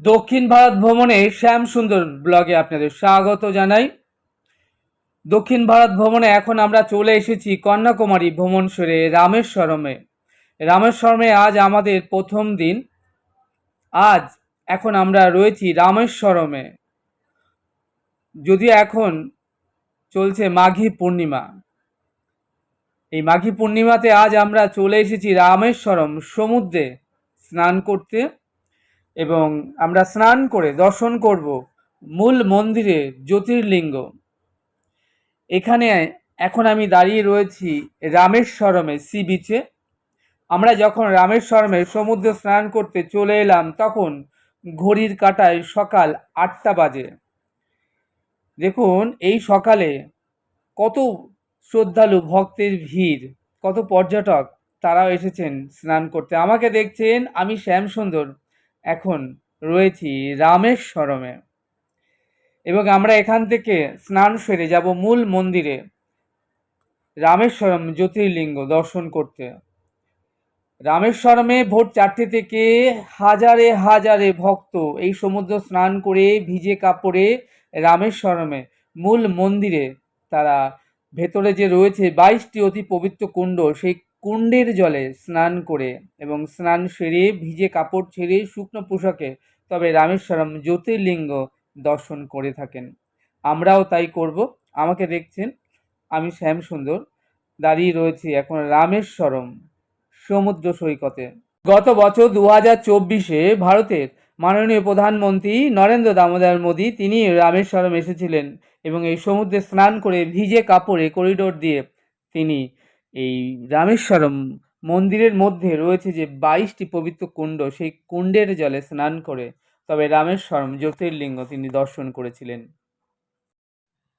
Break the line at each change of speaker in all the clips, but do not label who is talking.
দক্ষিণ ভারত ভ্রমণে শ্যাম সুন্দর ব্লগে আপনাদের স্বাগত জানাই। দক্ষিণ ভারত ভ্রমণে এখন আমরা চলে এসেছি কন্যাকুমারী ভ্রমণ সেরে রামেশ্বরমে। রামেশ্বরমে আজ আমাদের প্রথম দিন। আজ এখন আমরা রয়েছি রামেশ্বরমে। যদিও এখন চলছে মাঘী পূর্ণিমা। এই মাঘী পূর্ণিমাতে আজ আমরা চলে এসেছি রামেশ্বরম সমুদ্রে স্নান করতে। এবং আমরা স্নান করে দর্শন করব মূল মন্দিরে জ্যোতির্লিঙ্গ। এখানে এখন আমি দাঁড়িয়ে রয়েছি রামেশ্বরমে সি বিচে আমরা যখন রামেশ্বরমে সমুদ্রে স্নান করতে চলে এলাম তখন ঘড়ির কাঁটায় সকাল আটটা বাজে। দেখুন, এই সকালে কত শ্রদ্ধালু, ভক্তের ভিড়, কত পর্যটক তারাও এসেছেন স্নান করতে। আমাকে দেখছেন আমি শ্যামসুন্দর। এখন রয়েছি রামেশ্বরমে। এবং আমরা এখান থেকে স্নান সেরে যাব মূল মন্দিরে। রামেশ্বরম জ্যোতির্লিঙ্গ দর্শন করতে। রামেশ্বরমে ভোর চারটে থেকে হাজারে হাজারে ভক্ত এই সমুদ্র স্নান করে ভিজে কাপড়ে রামেশ্বরমে মূল মন্দিরে তারা ভেতরে যে রয়েছে বাইশটি অতি পবিত্র কুণ্ড সেই কুণ্ডের জলে স্নান করে এবং স্নান সেরে, ভিজে কাপড় ছেড়ে শুকনো পোশাকে তবে রামেশ্বরম জ্যোতির্লিঙ্গ দর্শন করে থাকেন। আমরাও তাই করব। আমাকে দেখছেন, আমি শ্যাম সুন্দর দাঁড়িয়ে রয়েছি এখন রামেশ্বরম সমুদ্র সৈকতে। গত বছর দু হাজার চব্বিশে ভারতের মাননীয় প্রধানমন্ত্রী নরেন্দ্র দামোদর মোদী, তিনি রামেশ্বরম এসেছিলেন এবং এই সমুদ্রে স্নান করে ভিজে কাপড়ে করিডোর দিয়ে তিনি এই রামেশ্বরম মন্দিরের মধ্যে রয়েছে যে বাইশটি পবিত্র কুণ্ড, সেই কুণ্ডের জলে স্নান করে তবে রামেশ্বরম জ্যোতির্লিঙ্গ তিনি দর্শন করেছিলেন।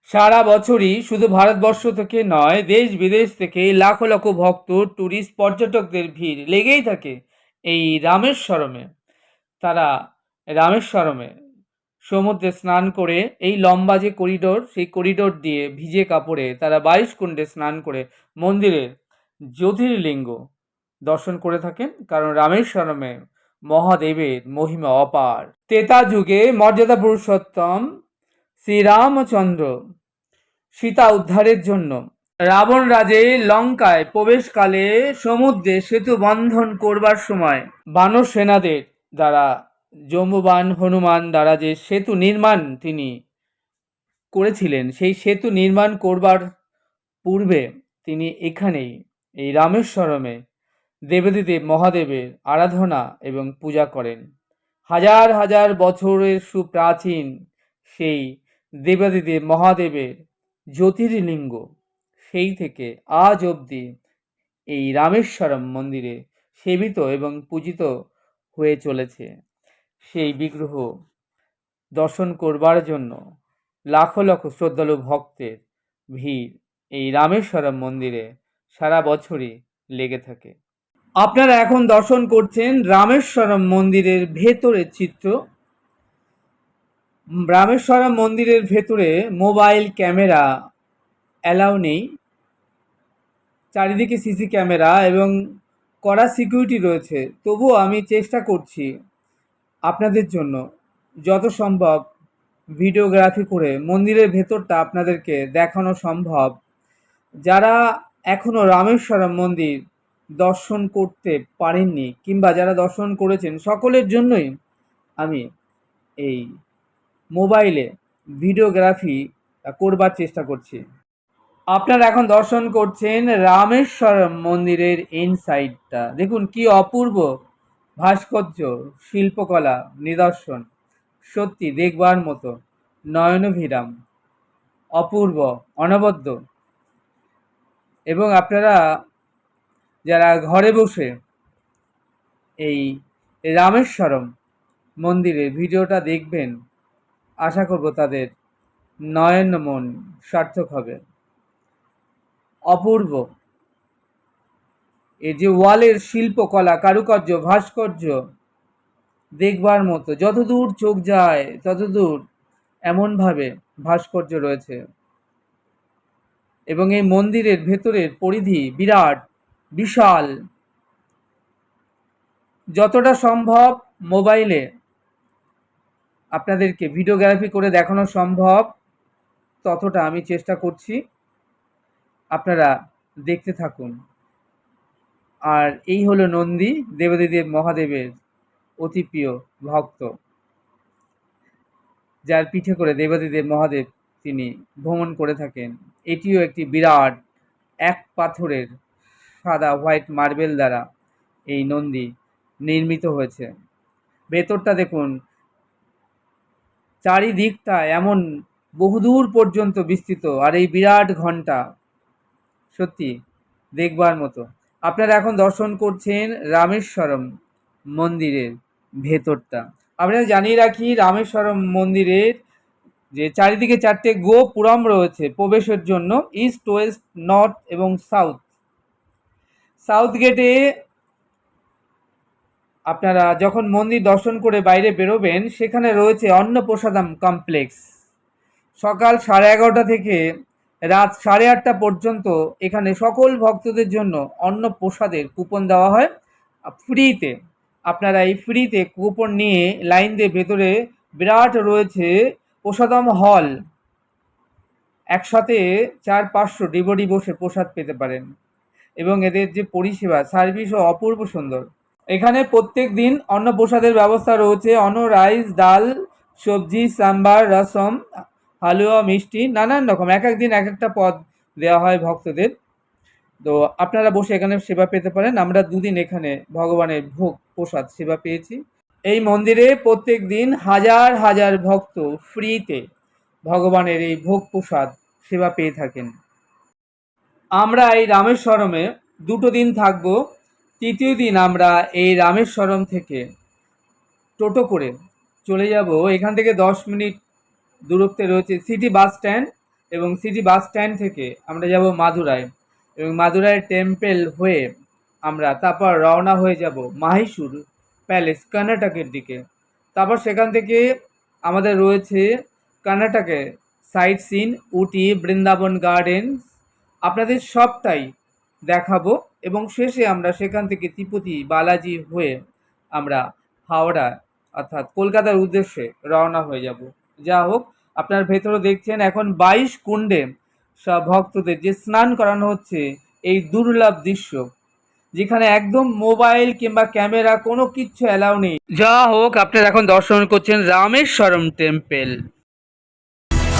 সারা বছরই শুধু ভারতবর্ষ থেকে নয় দেশ বিদেশ থেকে লাখো লাখো ভক্ত ট্যুরিস্ট পর্যটকদের ভিড় লেগেই থাকে এই রামেশ্বরমে। তারা রামেশ্বরমে সমুদ্রে স্নান করে এই লম্বা যে করিডোর, সেই করিডোর দিয়ে ভিজে কাপড়ে তারা বাইশ কুণ্ডে স্নান করে মন্দিরের জ্যোতির্লিঙ্গ দর্শন করে থাকেন, কারণ রামেশ্বরমে মহাদেবের মহিমা অপার। তেতা যুগে মর্যাদা পুরুষোত্তম শ্রীরামচন্দ্র সীতা উদ্ধারের জন্য। রাবণ রাজে লঙ্কায় প্রবেশকালে সমুদ্রে সেতু বন্ধন করবার সময় বানর সেনাদের দ্বারা জম্বুবান হনুমান দ্বারা যে সেতু নির্মাণ তিনি করেছিলেন, সেই সেতু নির্মাণ করবার পূর্বে তিনি এখানেই, এই রামেশ্বরমে দেবাদিদেব মহাদেবের আরাধনা এবং পূজা করেন। হাজার হাজার বছরের সুপ্রাচীন সেই দেবাদিদেব মহাদেবের জ্যোতির্লিঙ্গ, সেই থেকে আজ অবধি এই রামেশ্বরম মন্দিরে সেবিত এবং পূজিত হয়ে চলেছে। সেই বিগ্রহ দর্শন করবার জন্য লাখো লাখো শ্রদ্ধালু ভক্তের ভিড় এই রামেশ্বরম মন্দিরে সারা বছরই লেগে থাকে। আপনারা এখন দর্শন করছেন রামেশ্বরম মন্দিরের ভেতরের চিত্র। রামেশ্বরম মন্দিরের ভেতরে মোবাইল ক্যামেরা অ্যালাউ নেই। চারিদিকে সিসি ক্যামেরা এবং কড়া সিকিউরিটি রয়েছে। তবুও আমি চেষ্টা করছি আপনাদের জন্য যত সম্ভব ভিডিওগ্রাফি করে মন্দিরের ভেতরটা আপনাদেরকে দেখানো সম্ভব। যারা এখনও রামেশ্বরম মন্দির দর্শন করতে পারেননি কিংবা যারা দর্শন করেছেন, সকলের জন্যই আমি এই মোবাইলে ভিডিওগ্রাফি করবার চেষ্টা করছি। আপনারা এখন দর্শন করছেন রামেশ্বরম মন্দিরের ইনসাইডটা দেখুন কি অপূর্ব ভাস্কর্য, শিল্পকলা, নিদর্শন, সত্যি দেখবার মতো, নয়নভিরাম, অপূর্ব, অনবদ্য। এবং আপনারা যারা ঘরে বসে এই রামেশ্বরম মন্দিরের ভিডিওটা দেখবেন, আশা করব তাদের নয়ন মন সার্থক হবে। অপূর্ব। এই যে ওয়ালের শিল্পকলা, কারুকার্য, ভাস্কর্য দেখবার মতো, যতদূর চোখ যায়, ততদূর এমনভাবে ভাস্কর্য রয়েছে। এবং এই মন্দিরের ভেতরের পরিধি বিরাট, বিশাল। যতটা সম্ভব মোবাইলে আপনাদেরকে ভিডিওগ্রাফি করে দেখানো সম্ভব, ততটা আমি চেষ্টা করছি। আপনারা দেখতে থাকুন। আর এই হলো নন্দী দেবাদিদেব মহাদেবের অতি প্রিয় ভক্ত। যার পিঠে করে দেবাদিদেব মহাদেব তিনি ভ্রমণ করে থাকেন। এটিও একটি বিরাট এক পাথরের সাদা হোয়াইট মার্বেল দ্বারা এই নন্দী নির্মিত হয়েছে। ভেতরটা দেখুন, চারিদিকটা এমন বহুদূর পর্যন্ত বিস্তৃত আর এই বিরাট ঘণ্টা সত্যি দেখবার মতো। আপনারা এখন দর্শন করছেন রামেশ্বরম মন্দিরের ভেতরটা। আপনারা জানিয়ে রাখি, রামেশ্বরম মন্দিরের যে চারিদিকে চারটে গোপুরম রয়েছে প্রবেশের জন্য ইস্ট ওয়েস্ট নর্থ এবং সাউথ সাউথ গেটে আপনারা যখন মন্দির দর্শন করে বাইরে বেরোবেন, সেখানে রয়েছে অন্নপ্রসাদম কমপ্লেক্স সকাল সাড়ে এগারোটা থেকে রাত সাড়ে আটটা পর্যন্ত এখানে সকল ভক্তদের জন্য অন্ন প্রসাদের কুপন দেওয়া হয়। ফ্রিতে। আপনারা এই ফ্রিতে কুপন নিয়ে লাইন দিয়ে ভেতরে বিরাট রয়েছে প্রসাদম হল। একসাথে চার পাঁচশো ডিবডি বসে প্রসাদ পেতে পারেন। এবং এদের যে পরিষেবা সার্ভিসও অপূর্ব সুন্দর। এখানে প্রত্যেক দিন অন্ন প্রসাদের ব্যবস্থা রয়েছে। অন্ন রাইস ডাল, সবজি, সাম্বার, রসম হালুয়া, মিষ্টি, নানান রকম, এক এক দিন এক একটা পদ দেওয়া হয় ভক্তদের। তো আপনারা বসে এখানে সেবা পেতে পারেন। আমরা দুদিন এখানে ভগবানের ভোগ প্রসাদ সেবা পেয়েছি। এই মন্দিরে প্রত্যেক দিন হাজার হাজার ভক্ত ফ্রিতে ভগবানের এই ভোগ প্রসাদ সেবা পেয়ে থাকেন। আমরা এই রামেশ্বরমে দুটো দিন থাকব। তৃতীয় দিন আমরা এই রামেশ্বরম থেকে টোটো করে চলে যাব। এখান থেকে দশ মিনিট দূরত্বে রয়েছে সিটি বাস স্ট্যান্ড এবং সিটি বাস স্ট্যান্ড থেকে আমরা যাব মাদুরায় এবং মাদুরাই টেম্পেল হয়ে আমরা তারপর রওনা হয়ে যাব মাহিসুর প্যালেস কর্ণাটকের দিকে। তারপর সেখান থেকে আমাদের রয়েছে কর্ণাটকে sightseeing Ooty, Brindavan gardens. আপনাদের সবটাই দেখাবো এবং শেষে আমরা সেখান থেকে তিপুতি বালাজি হয়ে আমরা হাওড়া অর্থাৎ কলকাতার উদ্দেশ্যে রওনা হয়ে যাব। যা হোক আপনার ভেতরে দেখছেন এখন বাইশ কুণ্ডে ভক্তদের যে স্নান করানো হচ্ছে, এই দুর্লভ দৃশ্য, যেখানে একদম মোবাইল কিংবা ক্যামেরা কোনো কিচ্ছু অ্যালাউ নেই। যা হোক আপনারা এখন দর্শন করছেন রামেশ্বরম টেম্পেল।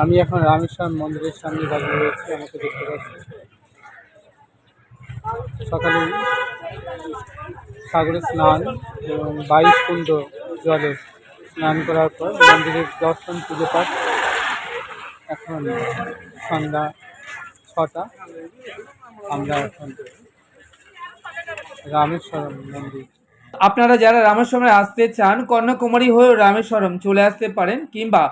আমি এখন রামেশ্বর মন্দিরের সামনে দাঁড়িয়ে রয়েছি, আমাকে দেখতে পাচ্ছি সকালে সাগরে স্নান এবং বাইশ কুণ্ড জলে স্নান করার পর মন্দিরের দর্শন পুজো পাঠ। এখন সন্ধ্যা ছটা। আমরা এখন রামেশ্বরম মন্দির।
আপনারা যারা রামেশ্বরমে আসতে চান কন্যাকুমারী হয়েও রামেশ্বরম চলে আসতে পারেন, কিংবা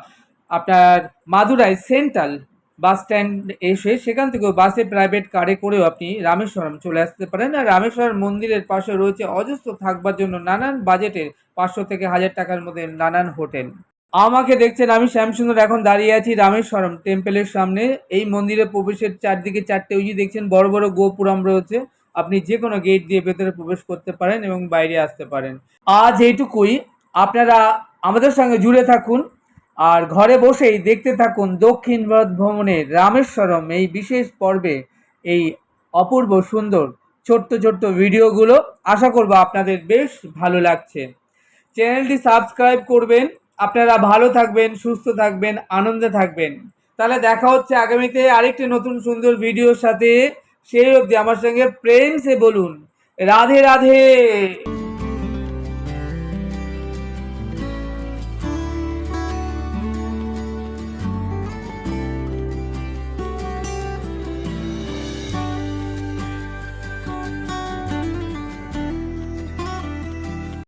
আপনার মাদুরাই সেন্ট্রাল বাস স্ট্যান্ড এসে সেখান থেকেও বাসে প্রাইভেট কারে করেও আপনি রামেশ্বরম চলে আসতে পারেন। আর রামেশ্বরম মন্দিরের পাশে রয়েছে অজস্র থাকবার জন্য নানান বাজেটের পাঁচশো থেকে হাজার টাকার মধ্যে নানান হোটেল। আমাকে দেখছেন আমি শ্যামসুন্দর, এখন দাঁড়িয়ে আছি রামেশ্বরম টেম্পলের সামনে। এই মন্দিরে প্রবেশের চারদিকে চারটে ওই যে দেখছেন বড় বড় গোপুরম রয়েছে। আপনি যে কোনো গেট দিয়ে ভেতরে প্রবেশ করতে পারেন এবং বাইরে আসতে পারেন। আজ এইটুকুই। আপনারা আমাদের সঙ্গে জুড়ে থাকুন। আর ঘরে বসেই দেখতে থাকুন দক্ষিণ ভারত ভ্রমণের রামেশ্বরম, এই বিশেষ পর্বে এই অপূর্ব সুন্দর ছোট্ট ছোট্ট ভিডিওগুলো। আশা করব আপনাদের বেশ ভালো লাগছে। চ্যানেলটি সাবস্ক্রাইব করবেন, আপনারা ভালো থাকবেন, সুস্থ থাকবেন, আনন্দে থাকবেন। তাহলে দেখা হচ্ছে আগামীতে আরেকটি নতুন সুন্দর ভিডিওর সাথে। সেই অবধি আমার সঙ্গে প্রেম সে বলুন। রাধে রাধে!